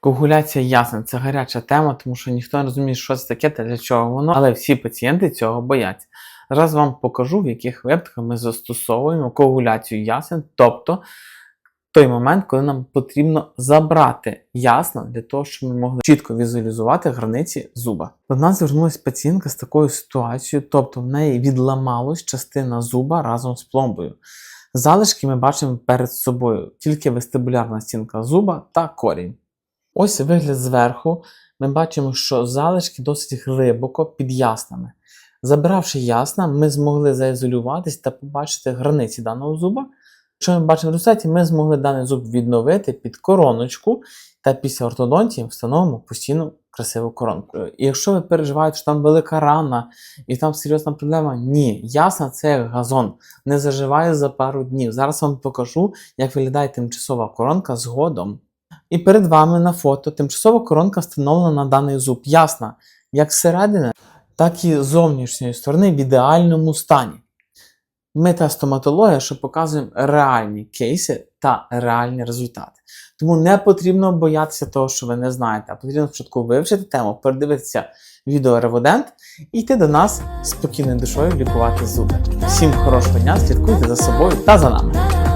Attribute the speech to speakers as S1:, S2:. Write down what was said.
S1: Коагуляція ясна, це гаряча тема, тому що ніхто не розуміє, що це таке та для чого воно, але всі пацієнти цього бояться. Зараз вам покажу, в яких випадках ми застосовуємо коагуляцію ясен, тобто той момент, коли нам потрібно забрати ясно для того, щоб ми могли чітко візуалізувати границі зуба. До нас звернулася пацієнтка з такою ситуацією, тобто в неї відламалась частина зуба разом з пломбою. Залишки ми бачимо перед собою, тільки вестибулярна стінка зуба та корінь. Ось вигляд зверху. Ми бачимо, що залишки досить глибоко під яснами. Забравши ясна, ми змогли заізолюватись та побачити границі даного зуба. Якщо ми бачимо в результаті, ми змогли даний зуб відновити під короночку та після ортодонтії встановимо постійну красиву коронку. І якщо ви переживаєте, що там велика рана і там серйозна проблема, ні, ясна це як газон, не заживає за пару днів. Зараз вам покажу, як виглядає тимчасова коронка згодом. І перед вами на фото тимчасова коронка встановлена на даний зуб. Ясна, як зсередини, так і зовнішньої сторони в ідеальному стані. Ми та стоматологія, що показуємо реальні кейси та реальні результати. Тому не потрібно боятися того, що ви не знаєте, а потрібно спочатку вивчити тему, передивитися відео Реводент і йти до нас спокійною душою лікувати зуби. Всім хорошого дня, слідкуйте за собою та за нами.